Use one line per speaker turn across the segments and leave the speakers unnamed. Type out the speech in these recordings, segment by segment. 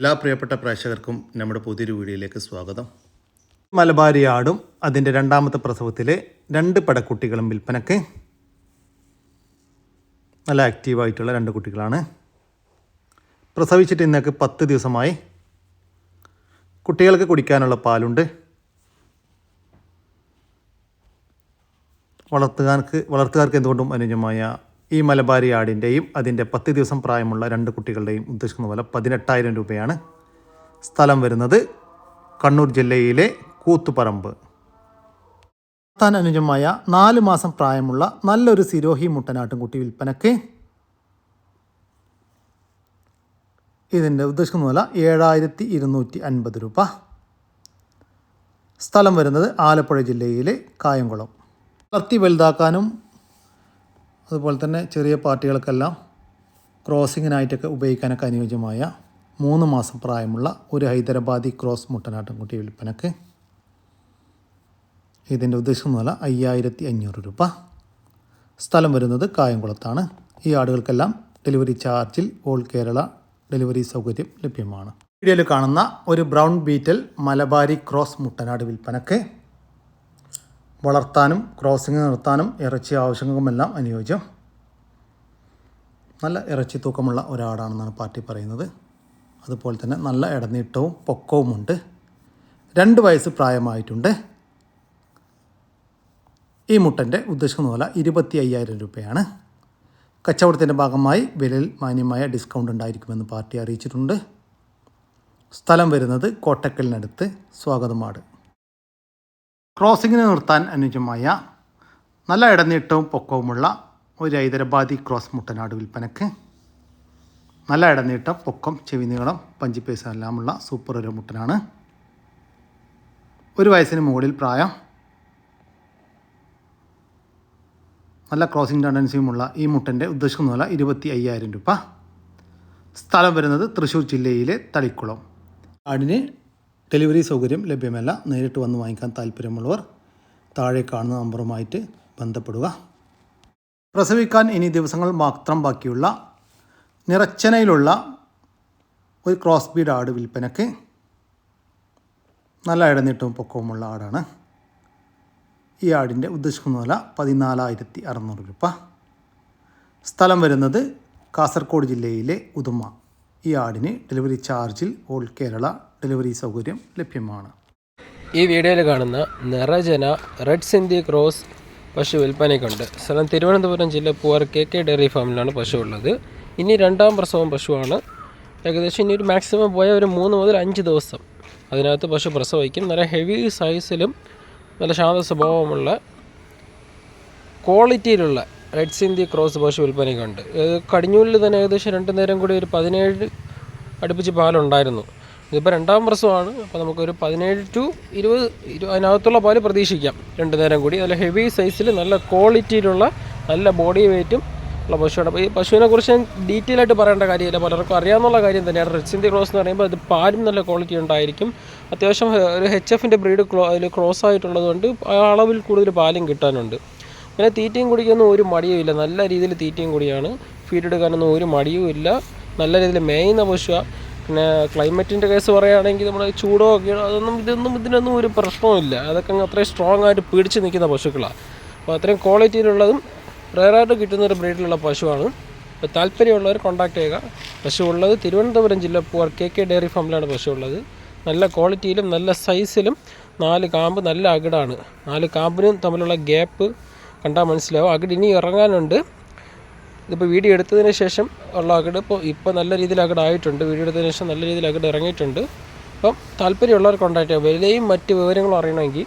എല്ലാ പ്രിയപ്പെട്ട പ്രേക്ഷകർക്കും നമ്മുടെ പുതിയൊരു വീഡിയോയിലേക്ക് സ്വാഗതം.
മലബാരിയാടും അതിന്റെ രണ്ടാമത്തെ പ്രസവത്തിലെ രണ്ട് പടക്കുട്ടികളും വിൽപ്പനക്ക് നല്ല ആക്റ്റീവായിട്ടുള്ള രണ്ട് കുട്ടികളാണ്. പ്രസവിച്ചിട്ട് ഇന്നേക്ക് പത്ത് ദിവസമായി. കുട്ടികൾക്ക് കുടിക്കാനുള്ള പാലുണ്ട്. വളർത്തുകാർക്ക് വളർത്തുകാർക്ക് എന്തുകൊണ്ടും അനുയോജ്യമായ ഈ മലബാരി ആടിന്റെയും അതിന്റെ പത്ത് ദിവസം പ്രായമുള്ള രണ്ട് കുട്ടികളുടെയും ഉദ്ദേശിക്കുന്ന പോലെ പതിനെട്ടായിരം രൂപയാണ്. സ്ഥലം വരുന്നത് കണ്ണൂർ ജില്ലയിലെ കൂത്തുപറമ്പ്. താൻ അനുജമായ നാല് മാസം പ്രായമുള്ള നല്ലൊരു സിരോഹി മുട്ടനാട്ടുംകുട്ടി വിൽപ്പനക്ക് ഇതിന്റെ ഉദ്ദേശിക്കുന്ന വില ഏഴായിരത്തി ഇരുന്നൂറ്റി അൻപത് രൂപ. സ്ഥലം വരുന്നത് ആലപ്പുഴ ജില്ലയിലെ കായംകുളം. വളർത്തി വലുതാക്കാനും അതുപോലെ തന്നെ ചെറിയ പാർട്ടികൾക്കെല്ലാം ക്രോസിങ്ങിനായിട്ടൊക്കെ ഉപയോഗിക്കാനൊക്കെ അനുയോജ്യമായ മൂന്ന് മാസം പ്രായമുള്ള ഒരു ഹൈദരാബാദി ക്രോസ് മുട്ടനാട്ടിൻകുട്ടി വിൽപ്പനക്ക്. ഇതിന്റെ ഉദ്ദേശം നില അയ്യായിരത്തി അഞ്ഞൂറ് രൂപ. സ്ഥലം വരുന്നത് കായംകുളത്താണ്. ഈ ആടുകൾക്കെല്ലാം ഡെലിവറി ചാർജിൽ ഓൾ കേരള ഡെലിവറി സൗകര്യം ലഭ്യമാണ്. വീഡിയോയിൽ കാണുന്ന ഒരു ബ്രൗൺ ബീറ്റൽ മലബാരി ക്രോസ് മുട്ടനാട് വിൽപ്പനക്ക്. വളർത്താനും ക്രോസിംഗ് നിർത്താനും ഇറച്ചി ആവശ്യങ്ങൾക്കുമെല്ലാം അനുയോജ്യം. നല്ല ഇറച്ചി തൂക്കമുള്ള ഒരാടാണെന്നാണ് പാർട്ടി പറയുന്നത്. അതുപോലെ തന്നെ നല്ല ഇടനീട്ടവും പൊക്കവുമുണ്ട്. രണ്ട് വയസ്സ് പ്രായമായിട്ടുണ്ട്. ഈ മുട്ടന്റെ ഉദ്ദേശിക്കുന്ന പോലെ ഇരുപത്തി അയ്യായിരം രൂപയാണ്. കച്ചവടത്തിന്റെ ഭാഗമായി വിലയിൽ മാന്യമായ ഡിസ്കൗണ്ട് ഉണ്ടായിരിക്കുമെന്ന് പാർട്ടി അറിയിച്ചിട്ടുണ്ട്. സ്ഥലം വരുന്നത് കോട്ടക്കലിനടുത്ത്. സ്വാഗതമാട് ക്രോസിങ്ങിന് നിർത്താൻ അനുയോജ്യമായ നല്ല ഇടനീട്ടവും പൊക്കവുമുള്ള ഒരു ഹൈദരാബാദി ക്രോസ് മുട്ടനാട് വിൽപ്പനക്ക്. നല്ല ഇടനീട്ടം പൊക്കം ചെവി നീളം പഞ്ചി പൈസ എല്ലാമുള്ള സൂപ്പർ ഒരു മുട്ടനാണ്. ഒരു വയസ്സിന് മുകളിൽ പ്രായം. നല്ല ക്രോസിംഗ് ടെൻഡൻസിയുമുള്ള ഈ മുട്ടന്റെ ഉദ്ദേശിക്കുന്ന വില ഇരുപത്തി അയ്യായിരം രൂപ. സ്ഥലം വരുന്നത് തൃശ്ശൂർ ജില്ലയിലെ തളിക്കുളം. ആടിന് ഡെലിവറി സൗകര്യം ലഭ്യമല്ല. നേരിട്ട് വന്ന് വാങ്ങിക്കാൻ താല്പര്യമുള്ളവർ താഴെ കാണുന്ന നമ്പറുമായിട്ട് ബന്ധപ്പെടുക. പ്രസവിക്കാൻ ഇനി ദിവസങ്ങൾ മാത്രം ബാക്കിയുള്ള നിറച്ചനയിലുള്ള ഒരു ക്രോസ് ബീഡ് ആട് വിൽപ്പനയ്ക്ക് നല്ല ഇടനീട്ടവും പൊക്കവുമുള്ള ആടാണ്. ഈ ആടിന്റെ ഉദ്ദേശിക്കുന്ന വില പതിനാലായിരത്തി അറുന്നൂറ് രൂപ. സ്ഥലം വരുന്നത് കാസർഗോഡ് ജില്ലയിലെ ഉദുമ. ഈ ആടിന് ഡെലിവറി ചാർജിൽ ഓൾ കേരള ഡെലിവറി സൗകര്യം ലഭ്യമാണ്.
ഈ വീഡിയോയിൽ കാണുന്ന നിറജന റെഡ് സിന്ധി ക്രോസ് പശു വിൽപ്പനയ്ക്കുണ്ട് സ്ഥലം തിരുവനന്തപുരം ജില്ല പൂവാർ കെ കെ ഡയറി ഫാമിലാണ് പശു ഉള്ളത്. ഇനി രണ്ടാം പ്രസവം പശുവാണ്. ഏകദേശം ഇനി ഒരു മാക്സിമം പോയ ഒരു മൂന്ന് മുതൽ അഞ്ച് ദിവസം അതിനകത്ത് പശു പ്രസവിക്കും. നല്ല ഹെവി സൈസിലും നല്ല ശാന്ത സ്വഭാവമുള്ള ക്വാളിറ്റിയിലുള്ള റെഡ് സിന്ധി ക്രോസ് പശു വിൽപ്പനയ്ക്കുണ്ട് കടിഞ്ഞൂലിൽ തന്നെ ഏകദേശം രണ്ട് നേരം കൂടി ഒരു പതിനേഴ് അടുപ്പിച്ച് പാലുണ്ടായിരുന്നു. ഇതിപ്പോൾ രണ്ടാം പ്രസവമാണ്. അപ്പോൾ നമുക്കൊരു പതിനേഴ് ടു ഇരുപത് ഇരു അതിനകത്തുള്ള പാൽ പ്രതീക്ഷിക്കാം. രണ്ട് നേരം കൂടി. നല്ല ഹെവി സൈസിൽ നല്ല ക്വാളിറ്റിയിലുള്ള നല്ല ബോഡി വെയ്റ്റും ഉള്ള പശുവാണ്. അപ്പോൾ ഈ പശുവിനെ കുറിച്ച് ഞാൻ ഡീറ്റെയിൽ ആയിട്ട് പറയേണ്ട കാര്യമില്ല. പലർക്കും അറിയാമെന്നുള്ള കാര്യം തന്നെയാണ്. റെഡ് സിന്ധി ക്രോസ് എന്ന് പറയുമ്പോൾ അത് പാലും നല്ല ക്വാളിറ്റി ഉണ്ടായിരിക്കും. അത്യാവശ്യം ഒരു എച്ച് എഫിന്റെ ബ്രീഡ് ക്ലോ അതിൽ ക്രോസ് ആയിട്ടുള്ളത് കൊണ്ട് ആ അളവിൽ കൂടുതൽ പാലും കിട്ടാനുണ്ട്. പിന്നെ തീറ്റയും കുടിക്കൊന്നും ഒരു മടിയും ഇല്ല. നല്ല രീതിയിൽ തീറ്റയും കൂടിയാണ്. ഫീഡ് എടുക്കാനൊന്നും ഒരു മടിയും ഇല്ല. നല്ല രീതിയിൽ മേയുന്ന പശുവാണ് പിന്നെ ക്ലൈമറ്റിന്റെ കേസ് പറയുകയാണെങ്കിൽ നമ്മുടെ ചൂടോ ഒക്കെ അതൊന്നും ഇതൊന്നും ഇതിനൊന്നും ഒരു പ്രശ്നവുമില്ല. അതൊക്കെ അങ്ങ് അത്രയും സ്ട്രോങ് ആയിട്ട് പിടിച്ച് നിൽക്കുന്ന പശുക്കളാണ് അപ്പോൾ അത്രയും ക്വാളിറ്റിയിലുള്ളതും റയറായിട്ട് കിട്ടുന്ന ഒരു ബ്രീഡിലുള്ള പശുവാണ്. അപ്പോൾ താല്പര്യമുള്ളവർ കോൺടാക്ട് ചെയ്യുക. പശു ഉള്ളത് തിരുവനന്തപുരം ജില്ല പൂവർ കെ കെ ഡയറി ഫാമിലാണ് പശു ഉള്ളത് നല്ല ക്വാളിറ്റിയിലും നല്ല സൈസിലും നാല് കാമ്പ് നല്ല അകിടാണ്. നാല് കാമ്പിനും തമ്മിലുള്ള ഗ്യാപ്പ് കണ്ടാൽ മനസ്സിലാവും. അകിട് ഇനി ഇറങ്ങാനുണ്ട്. ഇതിപ്പോൾ വീഡിയോ എടുത്തതിന് ശേഷം ഉള്ള അകട് ഇപ്പോൾ ഇപ്പോൾ നല്ല രീതിയിൽ അകട് ആയിട്ടുണ്ട്. വീഡിയോ എടുത്തതിന് ശേഷം നല്ല രീതിയിൽ അകട് ഇറങ്ങിയിട്ടുണ്ട്. അപ്പം താല്പര്യമുള്ളവർ കോൺടാക്ട് ചെയ്യുക വിലയും മറ്റ് വിവരങ്ങളും അറിയണമെങ്കിൽ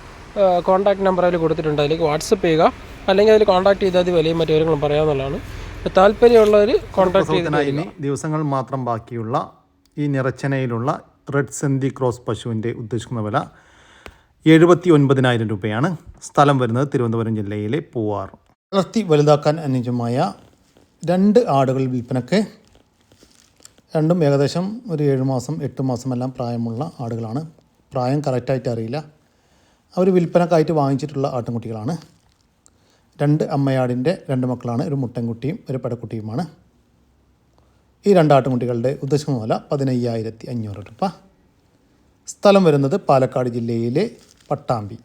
കോൺടാക്ട് നമ്പർ അതിൽ കൊടുത്തിട്ടുണ്ട്. അതിലേക്ക് വാട്സപ്പ് ചെയ്യുക. അല്ലെങ്കിൽ അതിൽ കോൺടാക്ട് ചെയ്താൽ മതി വിലയും മറ്റു വിവരങ്ങളും പറയാമെന്നുള്ളതാണ്. അപ്പോൾ താല്പര്യമുള്ളവർ കോൺടാക്ട് ചെയ്ത്
ഇനി ദിവസങ്ങൾ മാത്രം ബാക്കിയുള്ള ഈ നിറച്ചനയിലുള്ള റെഡ് സെന്തി ക്രോസ് പശുവിന്റെ ഉദ്ദേശിക്കുന്ന വില എഴുപത്തി ഒൻപതിനായിരം രൂപയാണ്. സ്ഥലം വരുന്നത് തിരുവനന്തപുരം ജില്ലയിലെ പൂവാർ. വളർത്തി വലുതാക്കാൻ അനുയോജ്യമായ രണ്ട് ആടുകൾ വിൽപ്പനക്ക് രണ്ടും ഏകദേശം ഒരു ഏഴ് മാസം എട്ട് മാസമെല്ലാം പ്രായമുള്ള ആടുകളാണ്. പ്രായം കറക്റ്റായിട്ട് അറിയില്ല അവർ വിൽപ്പനക്കായിട്ട് വാങ്ങിച്ചിട്ടുള്ള ആട്ടിൻകുട്ടികളാണ്. രണ്ട് അമ്മയാടിന്റെ രണ്ട് മക്കളാണ് ഒരു മുട്ടൻകുട്ടിയും ഒരു പെടക്കുട്ടിയുമാണ്.
ഈ രണ്ടാട്ടുംകുട്ടികളുടെ ഉദ്ദേശിക്കുന്ന വില പതിനയ്യായിരത്തി അഞ്ഞൂറ് രൂപ. സ്ഥലം വരുന്നത് പാലക്കാട് ജില്ലയിലെ പട്ടാമ്പി.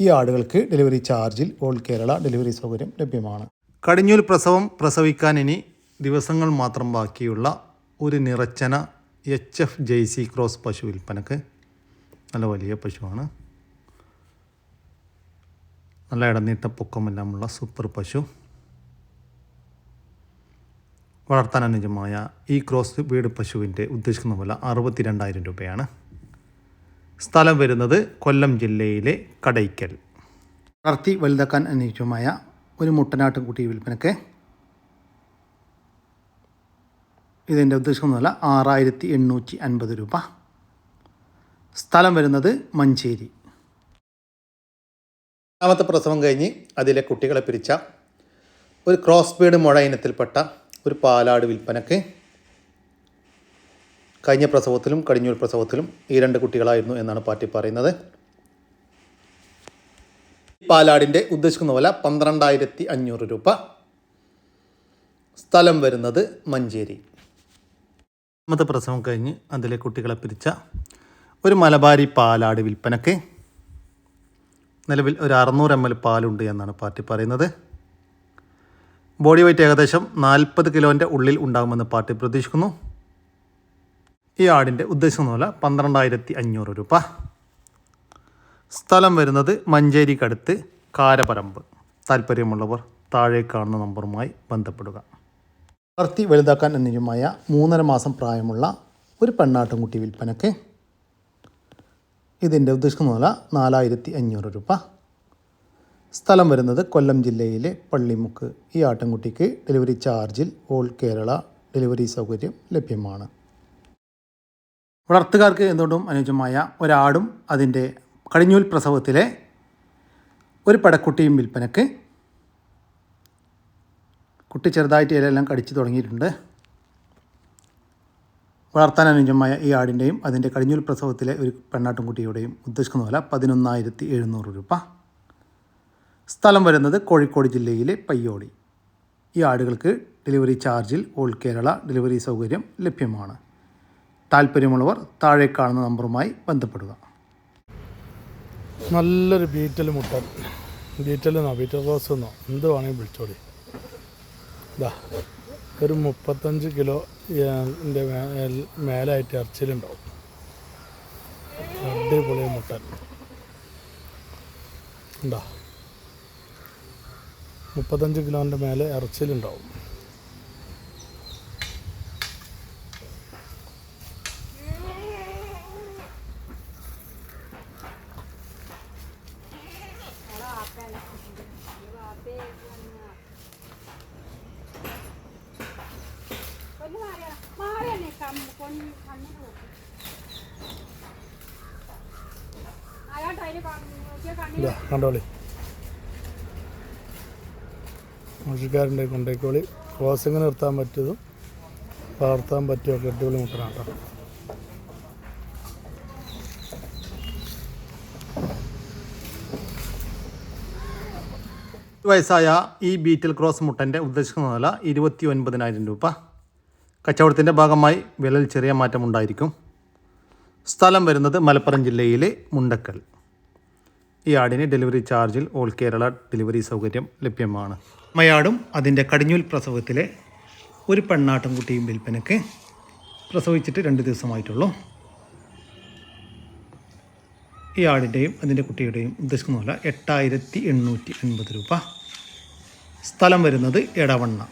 ഈ ആടുകൾക്ക് ഡെലിവറി ചാർജിൽ ഓൾ കേരള ഡെലിവറി സൗകര്യം ലഭ്യമാണ്.
കടിഞ്ഞൂൽ പ്രസവം പ്രസവിക്കാൻ ഇനി ദിവസങ്ങൾ മാത്രം ബാക്കിയുള്ള ഒരു നിറച്ചന എച്ച് എഫ് ജെയ്സി ക്രോസ് പശു വിൽപ്പനക്ക് നല്ല വലിയ പശുവാണ്. നല്ല ഇടനീട്ട പൊക്കമെല്ലാമുള്ള സൂപ്പർ പശു. വളർത്താൻ അനുജമായ ഈ ക്രോസ് വീട് പശുവിന്റെ ഉദ്ദേശിക്കുന്ന വില അറുപത്തിരണ്ടായിരം രൂപയാണ്. സ്ഥലം വരുന്നത് കൊല്ലം ജില്ലയിലെ കടയ്ക്കൽ.
വളർത്തി വലുതാക്കാൻ അനുയോജ്യമായ ഒരു മുട്ടനാട്ടും കുട്ടി വിൽപ്പനക്ക്. ഇതിന്റെ ഉദ്ദേശമൊന്നുമല്ല ആറായിരത്തി എണ്ണൂറ്റി അൻപത് രൂപ. സ്ഥലം വരുന്നത് മഞ്ചേരി.
രണ്ടാമത്തെ പ്രസവം കഴിഞ്ഞ് അതിലെ കുട്ടികളെ പിരിച്ച ഒരു ക്രോസ് ബീഡ് മുഴ ഇനത്തിൽപ്പെട്ട ഒരു പാലാട് വിൽപ്പനക്ക് കഴിഞ്ഞ പ്രസവത്തിലും കടിഞ്ഞൂൽ പ്രസവത്തിലും ഈ രണ്ട് കുട്ടികളായിരുന്നു എന്നാണ് പാർട്ടി പറയുന്നത്. പാലാടിന്റെ ഉദ്ദേശിക്കുന്ന വില പന്ത്രണ്ടായിരത്തി അഞ്ഞൂറ് രൂപ. സ്ഥലം വരുന്നത് മഞ്ചേരി. രണ്ടാമത്തെ പ്രസവം കഴിഞ്ഞ് അതിലെ കുട്ടികളെ പിരിച്ച ഒരു മലബാരി പാലാട് വിൽപ്പനക്ക് നിലവിൽ ഒരു അറുന്നൂറ് എം എൽ പാലുണ്ട് എന്നാണ് പാർട്ടി പറയുന്നത്. ബോഡി വെയ്റ്റ് ഏകദേശം നാൽപ്പത് കിലോന്റെ ഉള്ളിൽ ഉണ്ടാകുമെന്ന് പാർട്ടി പ്രതീക്ഷിക്കുന്നു. ഈ ആടിന്റെ ഉദ്ദേശിക്കുന്ന പോലെ പന്ത്രണ്ടായിരത്തി അഞ്ഞൂറ് രൂപ. സ്ഥലം വരുന്നത് മഞ്ചേരിക്കടുത്ത് കാരപരമ്പ് താല്പര്യമുള്ളവർ താഴെ കാണുന്ന നമ്പറുമായി ബന്ധപ്പെടുക.
വളർത്തി വലുതാക്കാൻ അനുജമായ മൂന്നര മാസം പ്രായമുള്ള ഒരു പെണ്ണാട്ടുംകുട്ടി വിൽപ്പനക്ക് ഇതിന്റെ ഉദ്ദേശിക്കുന്ന വില നാലായിരത്തി അഞ്ഞൂറ് രൂപ. സ്ഥലം വരുന്നത് കൊല്ലം ജില്ലയിലെ പള്ളിമുക്ക്. ഈ ആട്ടിൻകുട്ടിക്ക് ഡെലിവറി ചാർജിൽ ഓൾ കേരള ഡെലിവറി സൗകര്യം ലഭ്യമാണ്. വളർത്തുകാർക്ക് എന്തുകൊണ്ടും അനുയോജ്യമായ ഒരാടും അതിന്റെ കടിഞ്ഞൂൽ പ്രസവത്തിലെ ഒരു പടക്കുട്ടിയും വിൽപ്പനക്ക് കുട്ടി ചെറുതായിട്ട് ഇലയെല്ലാം കടിച്ചു തുടങ്ങിയിട്ടുണ്ട്. വളർത്താൻ അനുജമായ ഈ ആടിന്റെയും അതിന്റെ കടിഞ്ഞൂൽ പ്രസവത്തിലെ ഒരു പെണ്ണാട്ടുംകുട്ടിയുടെയും ഉദ്ദേശിക്കുന്ന വില പതിനൊന്നായിരത്തി എഴുന്നൂറ് രൂപ. സ്ഥലം വരുന്നത് കോഴിക്കോട് ജില്ലയിലെ പയ്യോളി ഈ ആടുകൾക്ക് ഡെലിവറി ചാർജിൽ ഓൾ കേരള ഡെലിവറി സൗകര്യം ലഭ്യമാണ്. താല്പര്യമുള്ളവർ താഴെ കാണുന്ന നമ്പറുമായി ബന്ധപ്പെടുക.
നല്ലൊരു ബീറ്റൽ മുട്ടൻ. ബീറ്റൽ എന്നോ ബീറ്റൽ റോസ് എന്നോ എന്ത് വേണമെങ്കിൽ വിളിച്ചോളി. ഇതാ ഒരു മുപ്പത്തഞ്ച് കിലോ എന്റെ മേലായിട്ട് ഇറച്ചിലുണ്ടാവും അടിപൊളി മുട്ടൻ. ഉണ്ടാ മുപ്പത്തഞ്ച് കിലോന്റെ മേലെ ഇറച്ചിലുണ്ടാവും
കൊഞ്ഞ് കണ്ണിന് നോക്കി അയാട്ട് അതിന് നോക്കിയ കണ്ണിന്
ഇതാ കണ്ടോളി. കൃഷിക്കാരന്റെ കൊണ്ടേക്കോളി. ക്രോസിങ് നിർത്താൻ പറ്റിയതും വളർത്താൻ പറ്റിയൊക്കെ അടിപൊളി മുട്ടനാണ് കേട്ടോ.
വയസ്സായ ഈ ബീറ്റൽ ക്രോസ് മുട്ടന്റെ ഉദ്ദേശിക്കുന്ന നില ഇരുപത്തി ഒൻപതിനായിരം രൂപ. കച്ചവടത്തിന്റെ ഭാഗമായി വിലയിൽ ചെറിയ മാറ്റമുണ്ടായിരിക്കും സ്ഥലം വരുന്നത് മലപ്പുറം ജില്ലയിലെ മുണ്ടക്കൽ. ഈ ആടിന് ഡെലിവറി ചാർജിൽ ഓൾ കേരള ഡെലിവറി സൗകര്യം ലഭ്യമാണ്. മയാടും അതിന്റെ കടിഞ്ഞൂൽ പ്രസവത്തിലെ ഒരു പെണ്ണാട്ടും കുട്ടിയും വിൽപ്പനയ്ക്ക് പ്രസവിച്ചിട്ട് രണ്ട് ദിവസമായിട്ടുള്ളൂ. ഈ ആടിന്റെയും അതിന്റെ കുട്ടിയുടെയും ഉദ്ദേശിക്കുന്ന പോലെ എട്ടായിരത്തി എണ്ണൂറ്റി അൻപത് രൂപ. സ്ഥലം വരുന്നത് എടവണ്ണ.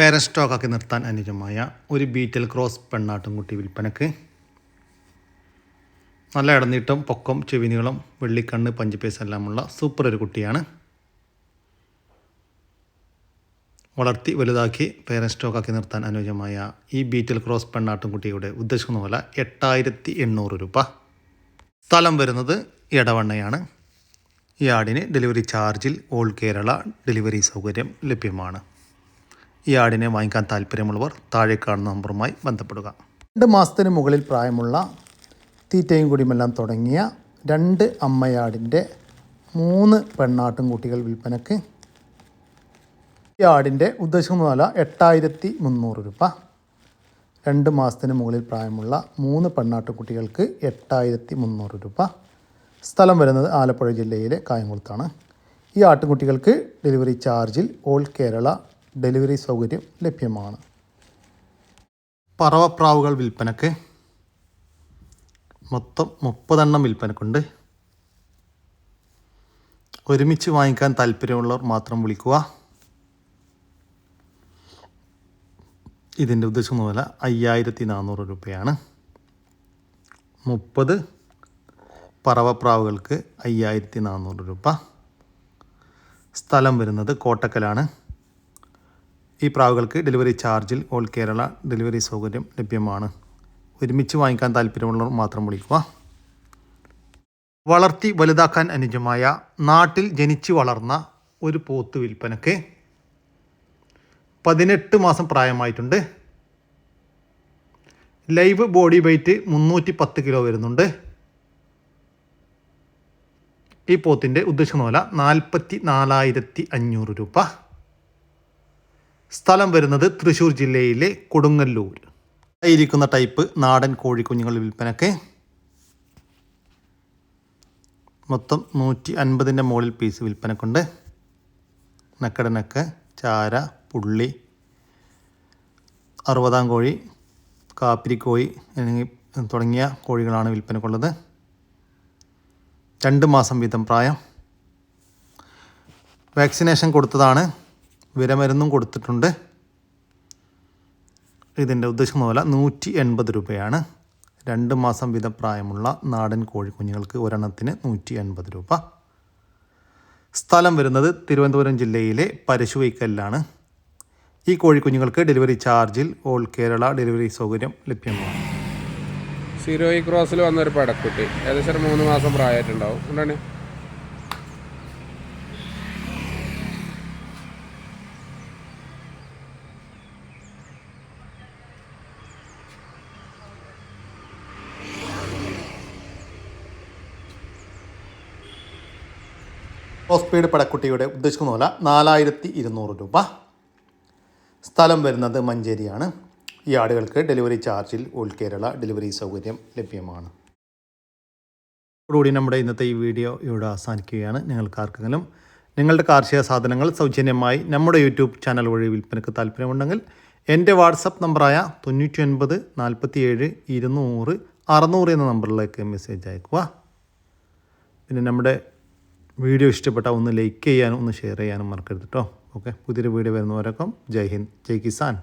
പേരൻ സ്റ്റോക്കാക്കി നിർത്താൻ അനുജമായ ഒരു ബീറ്റൽ ക്രോസ് പെണ്ണാട്ടുംകുട്ടി വിൽപ്പനക്ക്. നല്ല ഇടനീട്ടം പൊക്കം ചെവിനീളം വെള്ളിക്കണ്ണ് പഞ്ചപേസ് എല്ലാമുള്ള സൂപ്പർ ഒരു കുട്ടിയാണ്. വളർത്തി വലുതാക്കി പേരൻ സ്റ്റോക്കാക്കി നിർത്താൻ അനുയോജ്യമായ ഈ ബീറ്റൽ ക്രോസ് പെണ്ണാട്ടുംകുട്ടിയുടെ ഉദ്ദേശിക്കുന്ന പോലെ എട്ടായിരത്തി എണ്ണൂറ് രൂപ. സ്ഥലം വരുന്നത് ഇടവണ്ണയാണ് ഈ ആടിന് ഡെലിവറി ചാർജിൽ ഓൾ കേരള ഡെലിവറി സൗകര്യം ലഭ്യമാണ്. ഈ ആടിനെ വാങ്ങിക്കാൻ താല്പര്യമുള്ളവർ താഴെ കാണുന്ന നമ്പറുമായി ബന്ധപ്പെടുക.
രണ്ട് മാസത്തിന് മുകളിൽ പ്രായമുള്ള തീറ്റയും കുടിയുമെല്ലാം തുടങ്ങിയ രണ്ട് അമ്മയാടിന്റെ മൂന്ന് പെണ്ണാട്ടും കുട്ടികൾ വിൽപ്പനക്ക്
ഈ ആടിന്റെ ഉദ്ദേശിക്കുന്ന വില എട്ടായിരത്തി മുന്നൂറ് രൂപ. രണ്ട് മാസത്തിന് മുകളിൽ പ്രായമുള്ള മൂന്ന് പെണ്ണാട്ടുകുട്ടികൾക്ക് എട്ടായിരത്തി മുന്നൂറ് രൂപ. സ്ഥലം വരുന്നത് ആലപ്പുഴ ജില്ലയിലെ കായംകുളത്താണ്. ഈ ആട്ടുകുട്ടികൾക്ക് ഡെലിവറി ചാർജിൽ ഓൾ കേരള ഡെലിവറി സൗകര്യം ലഭ്യമാണ്.
പറവപ്രാവുകൾ വിൽപ്പനക്ക് മൊത്തം മുപ്പതെണ്ണം വിൽപ്പനക്കുണ്ട്. ഒരുമിച്ച് വാങ്ങിക്കാൻ താല്പര്യമുള്ളവർ മാത്രം വിളിക്കുക. ഇതിന്റെ ഉദ്ദേശിക്കുന്ന വില അയ്യായിരത്തി നാനൂറ് രൂപയാണ്. മുപ്പത് പറവപ്രാവുകൾക്ക് അയ്യായിരത്തി നാനൂറ് രൂപ. സ്ഥലം വരുന്നത് കോട്ടക്കലാണ്. ഈ പ്രാവുകൾക്ക് ഡെലിവറി ചാർജിൽ ഓൾ കേരള ഡെലിവറി സൗകര്യം ലഭ്യമാണ്. ഒരുമിച്ച് വാങ്ങിക്കാൻ താല്പര്യമുള്ളവർ മാത്രം വിളിക്കുക. വളർത്തി വലുതാക്കാൻ അനുജമായ നാട്ടിൽ ജനിച്ചു വളർന്ന ഒരു പോത്ത് വിൽപ്പനക്ക് പതിനെട്ട് മാസം പ്രായമായിട്ടുണ്ട്. ലൈവ് ബോഡി വെയ്റ്റ് മുന്നൂറ്റി പത്ത് കിലോ വരുന്നുണ്ട്. ഈ പോത്തിന്റെ ഉദ്ദേശിക്കുന്ന വില നാൽപ്പത്തി നാലായിരത്തി അഞ്ഞൂറ് രൂപ. സ്ഥലം വരുന്നത് തൃശ്ശൂർ ജില്ലയിലെ കൊടുങ്ങല്ലൂർ. ഇരിക്കുന്ന ടൈപ്പ് നാടൻ കോഴിക്കുഞ്ഞുങ്ങൾ വിൽപ്പനക്ക് മൊത്തം നൂറ്റി അൻപതിന്റെ മുകളിൽ പീസ് വിൽപ്പനക്കുണ്ട്. നക്കടനക്ക് ചാര പുള്ളി അറുപതാം കോഴി കാപ്പിരിക്കോഴി അല്ലെങ്കിൽ തുടങ്ങിയ കോഴികളാണ് വിൽപ്പനക്കുള്ളത്. രണ്ട് മാസം വീതം പ്രായം. വാക്സിനേഷൻ കൊടുത്തതാണ്. വിരമരുന്നും കൊടുത്തിട്ടുണ്ട്. ഇതിന്റെ ഉദ്ദേശിക്കുന്ന പോലെ നൂറ്റി എൺപത് രൂപയാണ്. രണ്ട് മാസം വീതം പ്രായമുള്ള നാടൻ കോഴിക്കുഞ്ഞുങ്ങൾക്ക് ഒരെണ്ണത്തിന് നൂറ്റി എൺപത് രൂപ. സ്ഥലം വരുന്നത് തിരുവനന്തപുരം ജില്ലയിലെ പരശുവൈക്കല്ലാണ്. ഈ കോഴിക്കുഞ്ഞുങ്ങൾക്ക് ഡെലിവറി ചാർജിൽ ഓൾ കേരള ഡെലിവറി സൗകര്യം ലഭ്യമാണ്.
സീറോയി ക്രോസിൽ വന്നൊരു പടക്കുട്ടി. ഏകദേശം മൂന്ന് മാസം പ്രായമായിട്ടുണ്ടാവും. എന്താണ്?
ഹോസ്പീഡ് പടക്കുട്ടിയുടെ ഉദ്ദേശിക്കുന്ന വില നാലായിരത്തി ഇരുന്നൂറ് രൂപ. സ്ഥലം വരുന്നത് മഞ്ചേരിയാണ്. ഈ ആടുകൾക്ക് ഡെലിവറി ചാർജിൽ ഓൾ കേരള ഡെലിവറി സൗകര്യം ലഭ്യമാണ്. ഇതോടുകൂടി നമ്മുടെ ഇന്നത്തെ ഈ വീഡിയോ ഇവിടെ അവസാനിക്കുകയാണ്. നിങ്ങൾക്ക് ആർക്കെങ്കിലും നിങ്ങളുടെ കാർഷിക സാധനങ്ങൾ സൗജന്യമായി നമ്മുടെ യൂട്യൂബ് ചാനൽ വഴി വിൽപ്പനയ്ക്ക് താല്പര്യമുണ്ടെങ്കിൽ എന്റെ വാട്സപ്പ് നമ്പറായ തൊണ്ണൂറ്റി ഒൻപത് നാൽപ്പത്തി ഏഴ് ഇരുന്നൂറ് അറുന്നൂറ് എന്ന നമ്പറിലേക്ക് മെസ്സേജ് അയക്കുക. പിന്നെ നമ്മുടെ വീഡിയോ ഇഷ്ടപ്പെട്ടാൽ ഒന്ന് ലൈക്ക് ചെയ്യാനും ഒന്ന് ഷെയർ ചെയ്യാനും മറക്കരുത് കേട്ടോ. ഓക്കെ പുതിയൊരു വീഡിയോ വരുന്നവരൊക്കെ ജയ് ഹിന്ദ് ജയ് കിസാൻ.